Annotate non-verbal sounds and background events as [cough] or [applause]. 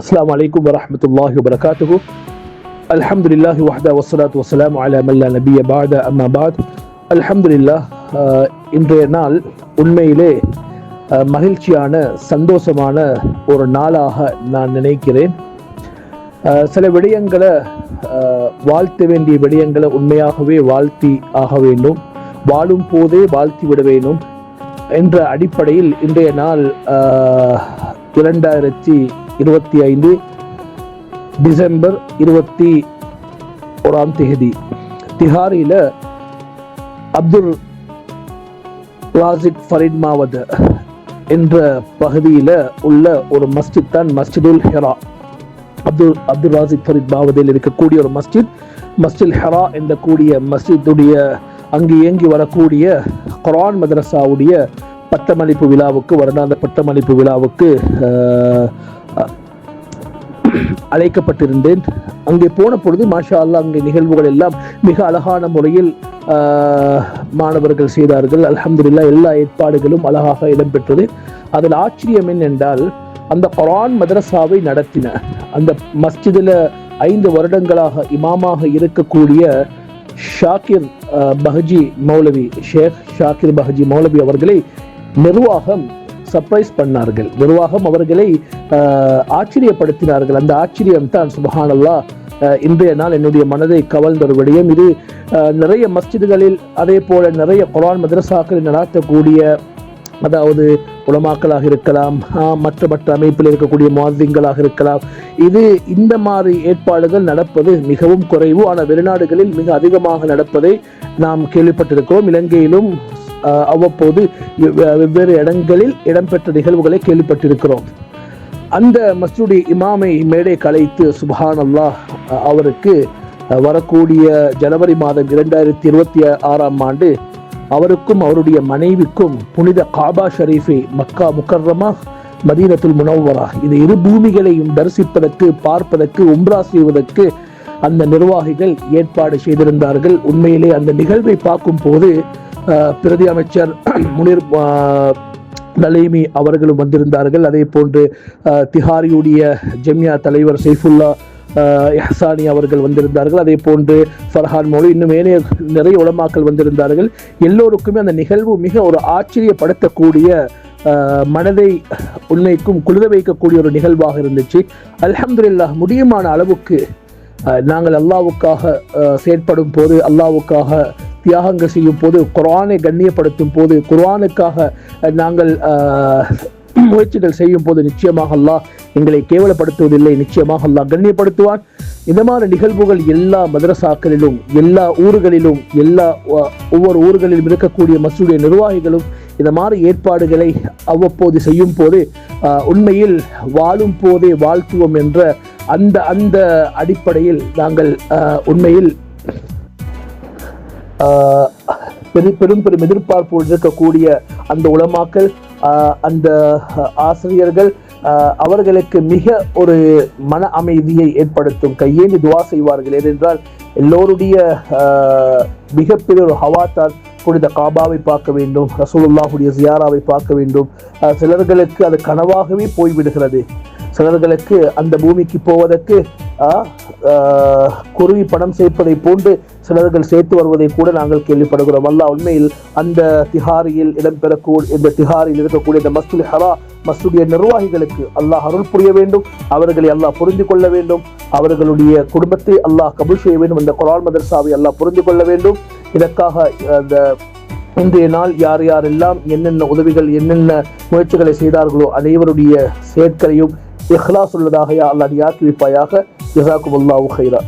அஸ்லாம் வலைக்கம் வரமத்துல்லாஹி வரகாத்துகு அல்ஹம்துலில்லாஹி வஹ்தா வசலாத் வசலாம் அலா மல்லா நபிய பாத அம்மா பாத் அல்ஹம்துலில்லா இன்றைய நாள் உண்மையிலே uh, மகிழ்ச்சியான சந்தோஷமான ஒரு நாளாக நான் நினைக்கிறேன். Uh, சில விடயங்களை uh, வாழ்த்த வேண்டிய விடயங்களை உண்மையாகவே வாழ்த்தி ஆக வேண்டும். வாழும் போதே வாழ்த்தி விட வேண்டும். என்ற அடிப்படையில் இன்றைய நாள் இரண்டாயிரத்தி இருபத்தி ஐந்து டிசம்பர் இருபத்தி ஓராம் தேதி. திஹாரியில் அப்துல் ராசிக் ஃபரீத் மாவத் என்ற பகுதியில் உள்ள ஒரு மஸ்ஜித் தான் மஸ்ஜிதுல் ஹெரா. அப்துல் அப்துல் ராசிக் ஃபரீத் மாவதில் இருக்கக்கூடிய ஒரு மஸ்ஜித். மஸ்ஜித் ஹெரா என்ற கூடிய மஸ்ஜித்துடைய அங்கு இயங்கி வரக்கூடிய குரான் மதரசாவுடைய பட்டமளிப்பு விழாவுக்கு வருடாந்த பட்டமளிப்பு விழாவுக்கு [clears throat] அழைக்கப்பட்டிருந்தேன். அங்கே போன பொழுது மாஷா அல்லா அங்கே நிகழ்வுகள் எல்லாம் மிக அழகான முறையில் ஆஹ், மாணவர்கள் செய்தார்கள். அலமதுல்லா எல்லா ஏற்பாடுகளும் அழகாக இடம்பெற்றது அதில் ஆச்சரியம் என்னென்றால் அந்த குரான் மதரசாவை நடத்தின அந்த மஸ்ஜிதில் ஐந்து வருடங்களாக இமாமாக இருக்கக்கூடிய ஷாக்கிர் பஹஜி மௌலவி ஷேக் ஷாக்கிர் பஹஜி மௌலவி அவர்களை நிர்வாகம் சர்ப்ரைஸ் பண்ணார்கள். நிர்வாகம் அவர்களை ஆச்சரியப்படுத்தினார்கள். அந்த ஆச்சரியம் தான் சுபஹானல்லா இன்றைய நாள் என்னுடைய மனதை கவர்ந்த ஒரு விடயம். இது நிறைய மஸ்ஜிதுகளில் அதே போல நிறைய குரான் மதரசாக்களில் நடாத்தக்கூடிய அதாவது உலமாக்களாக இருக்கலாம் ஆஹ், மற்ற மற்ற அமைப்பில் இருக்கக்கூடிய மாதிங்களாக இருக்கலாம். இது இந்த மாதிரி ஏற்பாடுகள் நடப்பது மிகவும் குறைவு. ஆனால் வெளிநாடுகளில் மிக அதிகமாக நடப்பதை நாம் கேள்விப்பட்டிருக்கிறோம். இலங்கையிலும் அவ்வப்போது வெவ்வேறு இடங்களில் இடம்பெற்ற நிகழ்வுகளை கேள்விப்பட்டிருக்கிறோம். அந்த மஸ்ஜிடி இமாமை மேடை கலைத்து சுபஹான் அல்லாஹ் அவருக்கு வரக்கூடிய ஜனவரி மாதம் இரண்டாயிரத்தி இருபத்தி ஆறாம் ஆண்டு அவருக்கும் அவருடைய மனைவிக்கும் புனித காபா ஷரீஃபை மக்கா முக்கர்ரமா மதீனத்தில் முனவரா இந்த இரு பூமிகளையும் தரிசிப்பதற்கு பார்ப்பதற்கு உம்ரா செய்வதற்கு அந்த நிர்வாகிகள் ஏற்பாடு செய்திருந்தார்கள். உண்மையிலே அந்த நிகழ்வை பார்க்கும் போது பிரதி அமைச்சர் [clears throat] முனிர் அஹ், நலீமி அவர்களும் வந்திருந்தார்கள். அதே போன்று திஹாரியுடைய ஜெம்யா தலைவர் சைஃபுல்லா எஹசானி அவர்கள் வந்திருந்தார்கள். அதே போன்று ஃபர்ஹான் மோலி இன்னும் ஏனைய நிறைய உளமாக்கல் வந்திருந்தார்கள். எல்லோருக்குமே அந்த நிகழ்வு மிக ஒரு ஆச்சரியப்படுத்தக்கூடிய மனதை உண்மைக்கும் குளிர வைக்கக்கூடிய ஒரு நிகழ்வாக இருந்துச்சு. அலமதுல்லா முடியுமான அளவுக்கு நாங்கள் அல்லாவுக்காக செயற்படும் போது அல்லாவுக்காக தியாகங்கள் செய்யும் போது குரானை கண்ணியப்படுத்தும் போது குரானுக்காக நாங்கள் முயற்சிகள் செய்யும் போது நிச்சயமாக அல்லாஹ் எங்களை கேவலப்படுத்துவதில்லை நிச்சயமாக அல்லாஹ் கண்ணியப்படுத்துவான். இந்த மாதிரி நிகழ்வுகள் எல்லா மதரசாக்களிலும் எல்லா ஊர்களிலும் எல்லா ஒவ்வொரு ஊர்களிலும் இருக்கக்கூடிய மசூடைய நிர்வாகிகளும் இந்த மாதிரி ஏற்பாடுகளை அவ்வப்போது செய்யும் போது உண்மையில் வாழும் போதே வாழ்த்துவோம் என்ற அந்த அந்த அடிப்படையில் நாங்கள் உண்மையில் பெரு பெரும் பெரும் பெரும் எதிர்பார்ப்போடு இருக்கக்கூடிய அந்த உளமாக்கள் ஆஹ் அந்த ஆசிரியர்கள் அவர்களுக்கு மிக ஒரு மன அமைதியை ஏற்படுத்தும் கையேந்தி துவா செய்வார்கள். ஏனென்றால் எல்லோருடைய ஆஹ் மிகப்பெரிய ஒரு ஹவாத்தார் புனித காபாவை பார்க்க வேண்டும் ரசூலுல்லாஹுடைய ஜியாராவை பார்க்க வேண்டும். சிலர்களுக்கு அது கனவாகவே போய்விடுகிறது. சிலர்களுக்கு அந்த பூமிக்கு போவதற்கு குருவி பணம் சேர்ப்பதை போன்று சிலர்கள் சேர்த்து வருவதை கூட நாங்கள் கேள்விப்படுகிறோம். அல்லா உண்மையில் அந்த திஹாரியில் இடம்பெறக்கூடிய இந்த திஹாரியில் இருக்கக்கூடிய இந்த மஸ்துல் ஹரா மஸ்துடைய நிர்வாகிகளுக்கு அல்லாஹ் அருள் புரிய வேண்டும் அவர்களை அல்லாஹ் புரிந்து கொள்ள வேண்டும் அவர்களுடைய குடும்பத்தை அல்லாஹ் கபூல் செய்ய வேண்டும் இந்த குரான் மதர்சாவை அல்லாஹ் புரிந்து கொள்ள வேண்டும். இதற்காக அந்த இன்றைய நாள் யார் யாரெல்லாம் என்னென்ன உதவிகள் என்னென்ன முயற்சிகளை செய்தார்களோ அனைவருடைய செயற்களையும் இஹ்லாஸ் உள்ளதாக அல்லாஹ் நீ ஆக்கி வைப்பாயாக ஜசாக்கும் அல்லாஹு ஹைரா